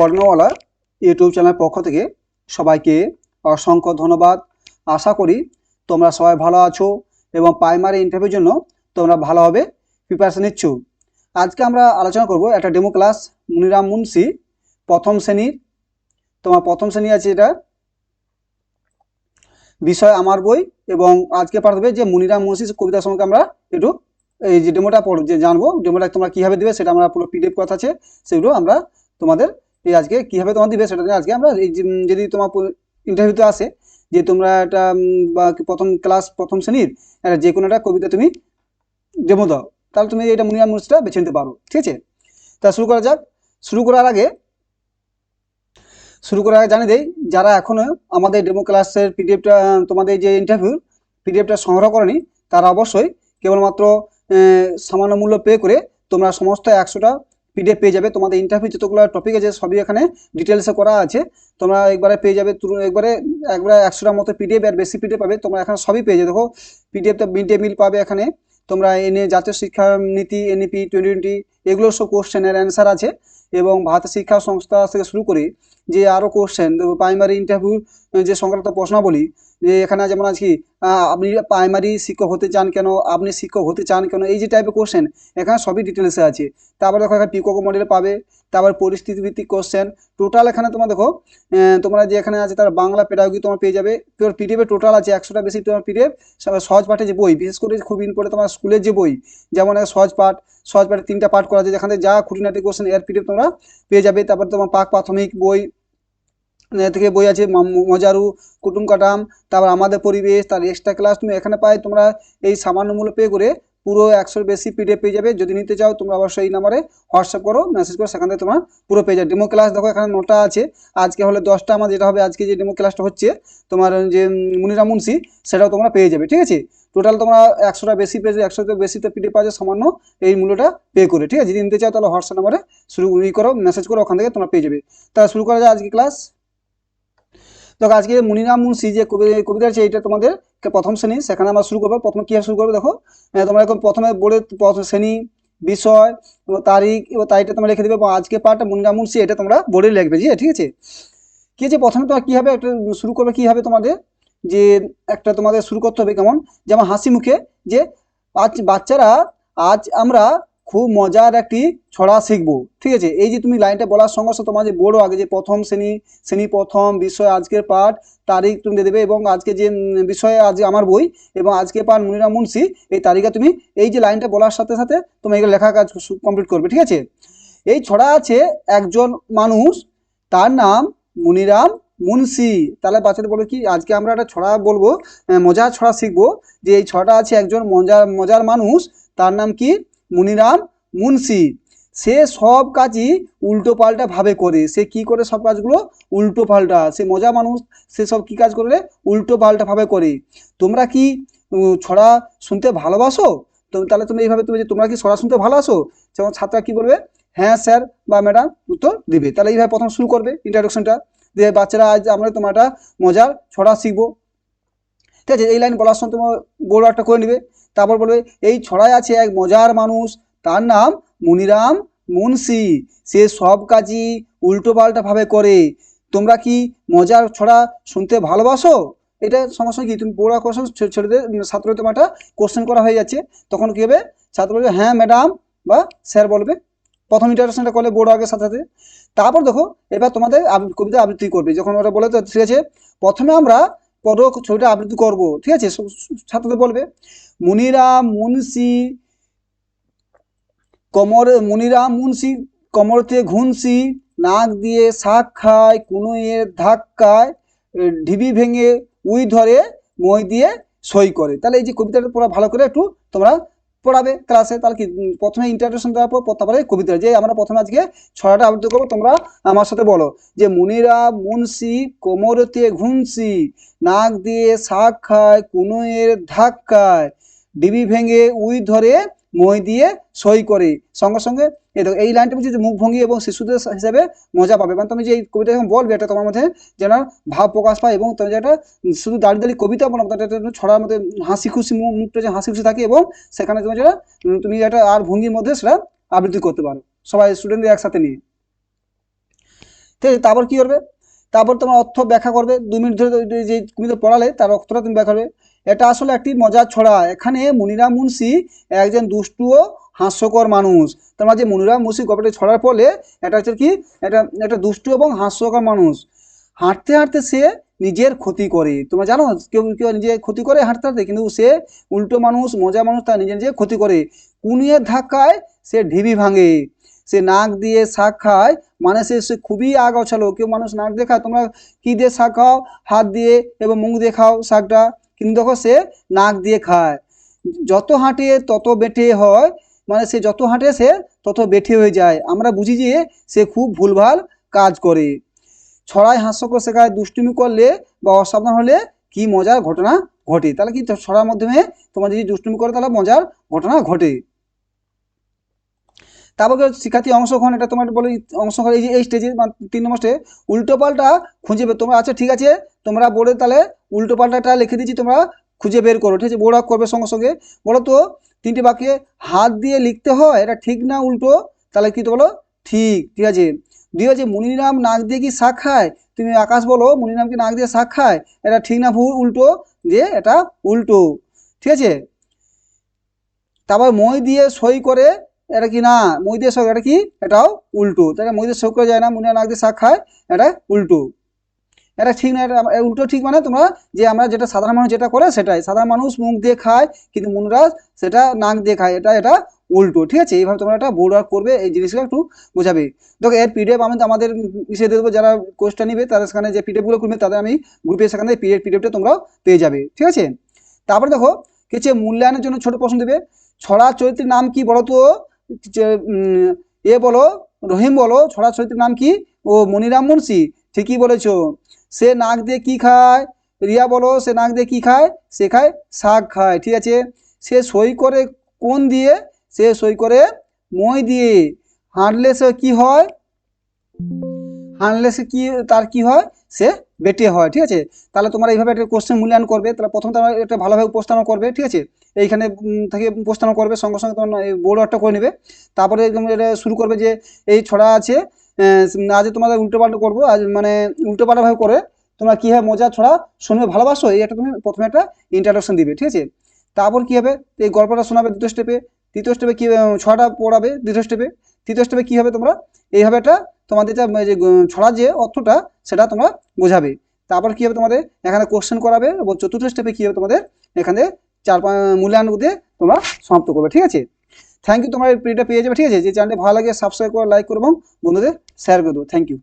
পড়নাওয়ালা YouTube চ্যানেলের পক্ষ থেকে সবাইকে অসংখ্য ধন্যবাদ। আশা করি তোমরা সবাই ভালো আছো এবং প্রাইমারি ইন্টারভিউর জন্য তোমরা ভালোভাবে প্রিপারেশন নিচ্ছ। আজকে আমরা আলোচনা করব একটা ডেমো ক্লাস, মুনিরাম মুন্সি, প্রথম শ্রেণির। তোমার প্রথম শ্রেণি আছে এটা? বিষয় আমার বই এবং আজকে পাঠাবে যে মুনিরাম মুন্সি কবিতা সম্পর্কে আমরা একটু এই যে ডেমোটা পড়, যে জানব, ডেমোটা তোমরা কীভাবে দেবে সেটা আমরা পুরো পিডিএফ কথা আছে, সেগুলো আমরা তোমাদের এই আজকে কীভাবে তোমার দিবে সেটা আজকে আমরা এই যদি তোমার ইন্টারভিউতে আসে যে তোমরা একটা বা প্রথম ক্লাস প্রথম শ্রেণির যে কোনো একটা কবিতা তুমি ডেমো দাও, তাহলে তুমি এটা মুনিয়া মুনিসটা বেছে নিতে পারো, ঠিক আছে? তা শুরু করা যাক। শুরু করার আগে, শুরু করার আগে জানিয়ে দেই, যারা এখনও আমাদের ডেমো ক্লাসের পিডিএফটা তোমাদের যে ইন্টারভিউ পিডিএফটা সংগ্রহ করেনি, তারা অবশ্যই কেবলমাত্র সামান্য মূল্য পে করে তোমরা সমস্ত একশোটা পিডিএফ পেয়ে যাবে। তোমাদের ইন্টারভিউ যতগুলো টপিক আছে, সবই এখানে ডিটেলসে করা আছে। তোমরা একবারে পেয়ে যাবে একবারে একবারে একশোটার মতো পিডিএফ আর বেশি পিডিএফ পাবে। তোমরা এখানে সবই পেয়ে যাবে। দেখো পিডিএফ তো মিড ডে মিল পাবে এখানে। তোমরা এনে জাতীয় শিক্ষা নীতি এনইপি টোয়েন্টি টোয়েন্টি এগুলো সব কোশ্চেনের অ্যান্সার আছে। এবং ভারতের শিক্ষা সংস্থা থেকে শুরু করে যে আরও কোশ্চেন প্রাইমারি ইন্টারভিউ যে সংক্রান্ত প্রশ্নাবলী, যে এখানে যেমন আছে আপনি প্রাইমারি শিক্ষক হতে চান কেন, আপনি শিক্ষক হতে চান কেন, এই যে টাইপের কোশ্চেন এখানে সবই ডিটেলসে আছে। তারপরে দেখো এখানে পিকক মডেল পাবে, তারপর পরিস্থিতি ভিত্তিক কোশ্চেন টোটাল এখানে তোমার দেখো তোমরা যে এখানে আছে তার বাংলা পেডাগি তোমার পেয়ে যাবে তোর পিডিএফে টোটাল আছে, একশোটা বেশি তোমার পিডিএফ সহজ পাঠে যে বই, বিশেষ করে খুব ইম্পর্টেন্ট তোমার স্কুলের যে বই, যেমন সহজ পাঠ সহজ পাঠে তিনটা পাঠ করা আছে যেখানে যা খুঁটিনাটি কোশ্চেন এর পিডিএফ তোমরা পেয়ে যাবে। তারপর তোমার পাক প্রাথমিক বই থেকে বই আছে মজারু, কুটুম কাটাম, তারপর আমাদের পরিবেশ, তার এক্সট্রা ক্লাস তুমি এখানে পাই তোমরা এই সামান্য মূল্য পে করে পুরো একশোর বেশি পিডিএফ পেয়ে যাবে। যদি নিতে চাও, তোমরা অবশ্যই এই নাম্বারে হোয়াটসঅ্যাপ করো মেসেজ করো, সেখান থেকে তোমার পুরো পেয়ে যাবে। ডেমো ক্লাস দেখো, এখানে নটা আছে। আজকে হলে দশটা, আমার যেটা হবে, আজকে যে ডেমো ক্লাসটা হচ্ছে, তোমার যে মুনিরা মুন্সি, সেটাও তোমরা পেয়ে যাবে, ঠিক আছে? টোটাল তোমরা একশোটা বেশি পেয়ে যাবে একশোটা বেশিতে পিডিএফ পাওয়া যায়, সামান্য এই মূল্যটা পে করে, ঠিক আছে? যদি নিতে চাও, তাহলে হোয়াটসঅ্যাপ নাম্বারে শুরু, ই করো মেসেজ করো, ওখান থেকে তোমরা পেয়ে যাবে। তাহলে শুরু করা যায় আজকে ক্লাস দেখো, আজকে মুনিরাম মুন্সি যে কবি- কবিতা আছে এটা তোমাদের প্রথম শ্রেণি, সেখানে আমরা শুরু করব। প্রথমে কীভাবে শুরু করব? দেখো তোমরা এখন প্রথমে প্রথম শ্রেণি, বিষয় তারিখ ও তারিখটা তোমরা লিখে দেবে আজকে পার্টটা মুনিরাম মুন্সি, এটা তোমরা বোর্ডে লিখবে জি ঠিক আছে? কি আছে প্রথমে তোমার কী হবে? একটা শুরু করবে, কী হবে তোমাদের? যে একটা তোমাদের শুরু করতে হবে, কেমন? যেমন হাসি মুখে, যে আজ বাচ্চারা, আজ আমরা খুব মজার একটি ছড়া শিখব, ঠিক আছে? এই যে তুমি লাইনটা বলার সঙ্গে সঙ্গে তোমার যে বড় আগে যে প্রথম শ্রেণি শ্রেণি প্রথম, বিষয়, আজকের পাঠ তারিখ তুমি দিয়ে দেবে এবং আজকে যে বিষয়ে আজ আমার বই এবং আজকে পান মুনিরা মুন্সি, এই তারিখে তুমি এই যে লাইনটা বলার সাথে সাথে তুমি এগুলো লেখা কাজ কমপ্লিট করবে, ঠিক আছে? এই ছড়া আছে একজন মানুষ, তার নাম মুনিরাম মুন্সি। তাহলে বাচ্চাদের বলবে কি, আজকে আমরা একটা ছড়া বলব মজার ছড়া শিখব যে এই ছড়াটা আছে একজন মজার মজার মানুষ, তার নাম কি? মুনিরাম মুন্সি। সে সব কাজই উল্টো পাল্টা ভাবে করে। সে কি করে সব কাজগুলো? উল্টো পাল্টা। সে মজা মানুষ, সে সব কি কাজ করে উল্টো পাল্টা ভাবে করে। তোমরা কি ছড়া শুনতে ভালোবাসো? তো তাহলে তুমি এইভাবে তুমি যে, তোমরা কি ছড়া শুনতে ভালোবাসো? যেমন ছাত্ররা কি বলবে? হ্যাঁ স্যার বা ম্যাডাম উত্তর দেবে। তাহলে এইভাবে প্রথম শুরু করবে ইন্ট্রাডাকশনটা দিয়ে বাচ্চারা আজ আমরা তোমার একটা মজার ছড়া শিখব। ঠিক আছে, এই লাইন বলার সময় তোমার বড় একটা করে নেবে। তারপর বলবে, এই ছড়ায় আছে এক মজার মানুষ। তার নাম মুনিরাম, মুন্সি, সে সব কাজই উল্টো পাল্টা ভাবে করে। তোমরা কি মজার ছড়া শুনতে ভালোবাসো? এটা সঙ্গে কি? তুমি বড় কোশ্চেন ছেলেদের তোমার একটা কোশ্চেন করা হয়ে যাচ্ছে। তখন কী হবে? ছাত্র বলবে হ্যাঁ ম্যাডাম বা স্যার বলবে। প্রথম ইন্টারাকশনটা করলে বড় আগের সাথে সাথে। তারপর দেখো, এবার তোমাদের কবিতা আবৃত্তি করবে। যখন ওরা বলে তো, ঠিক আছে, প্রথমে আমরা পদ ছবিটা আবৃত্তি করব। ঠিক আছে? ছাত্রদের বলবে, মুনিরাম, মুন্সি কোমরে মুনিরাম মুন্সি কোমরতে ঘুনসি নাক দিয়ে শাক খায় কুনুইয়ের ধাক্কায় ঢিবি ভেঙে উই ধরে, মই দিয়ে সই করে। তাহলে এই যে কবিতাটা পড়া ভালো করে একটু তোমরা পড়াবে ক্লাসে। তাহলে কি প্রথমে ইন্টারডাকশন দেওয়ার পর তারপরে কবিতা। যে আমরা প্রথমে আজকে ছড়াটা আবৃত্তি করব, তোমরা আমার সাথে বলো। যে মুনিরা মুন্সি কোমরতে ঘুনসি নাক দিয়ে শাক খায়, কুনুয়ের ধাক্কায় ডিবি ভেঙে উই ধরে মই দিয়ে সই করে। সঙ্গে সঙ্গে দেখো, এই লাইনটা বলছি যে মুখভঙ্গি এবং শিশুদের হিসাবে মজা পাবে। মানে তুমি যে এই কবিতা যখন বলবে, এটা তোমার মধ্যে যেন ভাব প্রকাশ পায় এবং তুমি যেটা শুধু দাঁড়িয়ে দাঁড়িয়ে কবিতা বলো একটা ছড়ার মধ্যে হাসি খুশি মুখ মুখটা যে হাসি খুশি থাকে এবং সেখানে তুমি যেটা তুমি একটা আর ভঙ্গির মধ্যে সেটা আবৃত্তি করতে পারো। সবাই স্টুডেন্টদের একসাথে নিয়ে। ঠিক আছে, তারপর কী করবে? তারপর তোমার অর্থ ব্যাখ্যা করবে। দু মিনিট ধরে যে- যে তুমি তো পড়ালে, তার অর্থটা তুমি ব্যাখ্যা করবে। এটা আসলে একটি মজার ছড়া। এখানে মুনিরাম মুন্সি একজন দুষ্টু ও হাস্যকর মানুষ। তোমার যে মুনিরাম মুন্সি গল্পটি ছড়ার ফলে এটা হচ্ছে কি? এটা একটা দুষ্টু এবং হাস্যকর মানুষ। হাঁটতে হাঁটতে সে নিজের ক্ষতি করে। তোমরা জানো, কেউ কেউ নিজের ক্ষতি করে হাঁটতে হাঁটতে, কিন্তু সে উল্টো মানুষ, মজা মানুষ, তার নিজে নিজে ক্ষতি করে। কুনিয়ের ধাক্কায় সে ঢিবি ভাঙে। সে নাক দিয়ে শাক খায় মানে সে সে খুবই আগ অছালো কেউ মানুষ নাক দেখায় তোমরা কী দিয়ে শাক খাও? হাত দিয়ে এবং মুখ দিয়ে খাও শাকটা। কিন্তু দেখো সে নাক দিয়ে খায়। যত হাঁটে তত বেঠে হয় মানে সে যত হাঁটে সে তত বেঠে হয়ে যায়। আমরা বুঝি যে সে খুব ভুলভাল কাজ করে। ছড়ায় হাস্যকর শেখায়, দুষ্টুমি করলে বা অসাবধান হলে কি মজার ঘটনা ঘটে? তাহলে কি ছড়ার মাধ্যমে তোমার যদি দুষ্টুমি করে তাহলে মজার ঘটনা ঘটে? তারপর শিক্ষার্থী অংশগ্রহণ এটা তোমার বলে অংশগ্রহণ এই যে, এই স্টেজে তিন নম্বর স্টেজে উল্টো পাল্টা খুঁজে বের, তোমরা আচ্ছা ঠিক আছে, তোমরা বোর্ডে তাহলে উল্টো পাল্টাটা লিখে দিচ্ছি তোমরা খুঁজে বের করো, ঠিক আছে, বোর্ড করবে সঙ্গে সঙ্গে। বলো তো তিনটি বাক্যে হাত দিয়ে লিখতে হয়, এটা ঠিক না উল্টো? তাহলে কি তো বলো? ঠিক ঠিক আছে। দুই আছে, মুনিরাম নাক দিয়ে কি শাক খায়? তুমি আকাশ বলো, মুনিরাম কি নাক দিয়ে শাক খায়? এটা ঠিক না ভুল, উল্টো যে এটা উল্টো। ঠিক আছে? তারপর মই দিয়ে সই করে এটা কি না? মই সই এটা কি? এটাও উল্টো। তাহলে দিয়ে সই করে যায় না মুনিরা নাক দিয়ে শাক খায় এটা উল্টো। এটা ঠিক না এটা উল্টো ঠিক মানে তোমরা যে আমরা যেটা সাধারণ মানুষ যেটা করে সেটাই। সাধারণ মানুষ মুখ দিয়ে খায় কিন্তু মুনরা সেটা নাক দিয়ে খায় এটা এটা উল্টো। ঠিক আছে? এইভাবে তোমরা একটা বোর্ড ওয়ার্ক করবে এই জিনিসগুলো একটু বোঝাবে। দেখো এর পিডিএফ আমি আমাদের দিয়ে দেবো যারা কোর্সটা নিবে তাদের সেখানে যে পিডিএফগুলো করবে তাদের আমি গ্রুপে সেখানে পিডিএফ পিডিএফটা তোমরাও পেয়ে যাবে। ঠিক আছে? তারপরে দেখো কিছু মূল্যায়নের জন্য ছোট প্রশ্ন দেবে। ছড়া চরিত্রের নাম কি বলো তো যে, উম, এ বলো, রহিম বলো ছড়া চরিত্রের নাম কি? ও মনিরাম মুন্সি, ঠিকই বলেছ। সে নাক দিয়ে কি খায়? রিয়া বলো, সে নাক দিয়ে কি খায়? সে খায় শাক খায়, ঠিক আছে? সে সই করে কোন দিয়ে? সে সই করে মই দিয়ে। হাঁটলে সে কি হয়? হাঁটলে সে কি, তার কি হয়? সে বেটে হয়, ঠিক আছে? তাহলে তোমরা এইভাবে একটা কোশ্চেন মূল্যায়ন করবে, তাহলে প্রথম তোমরা একটা ভালোভাবে উপস্থাপন করবে, ঠিক আছে? এইখানে থেকে উপস্থাপন করবে, সঙ্গে সঙ্গে তোমার বোর্ড ওয়ার্কটা করে নেবে। তারপরে এটা শুরু করবে যে, এই ছড়া আছে আজ তোমাদের উল্টো পাল্টা করব, আজ মানে উল্টো পাল্টাভাবে করে তোমরা কী হয় মজা ছড়া শুনবে, ভালোবাসো, এই একটা তুমি প্রথমে একটা ইন্ট্রাডাকশন দিবে, ঠিক আছে? তারপর কী হবে? এই গল্পটা শোনাবে দ্বিতীয় স্টেপে তৃতীয় স্টেপে কী ছড়াটা পড়াবে, দ্বিতীয় স্টেপে তৃতীয় স্টেপে কী হবে তোমরা? এইভাবে একটা তোমাদের যা যে ছড়া যে অর্থটা, সেটা তোমরা বোঝাবে। তারপর কী হবে তোমাদের? এখানে কোশ্চেন করাবে এবং চতুর্থ স্টেপে কী হবে তোমাদের? এখানে চার পাঁচ মূল্যায়ন দিয়ে তোমরা সমাপ্ত করবে, ঠিক আছে? থ্যাংক ইউ তোমার এই পেয়ে যাবে, ঠিক আছে? যে চ্যানেলটি ভালো লাগে সাবস্ক্রাইব করো লাইক করো এবং বন্ধুদের শেয়ার করে দেবো থ্যাংক ইউ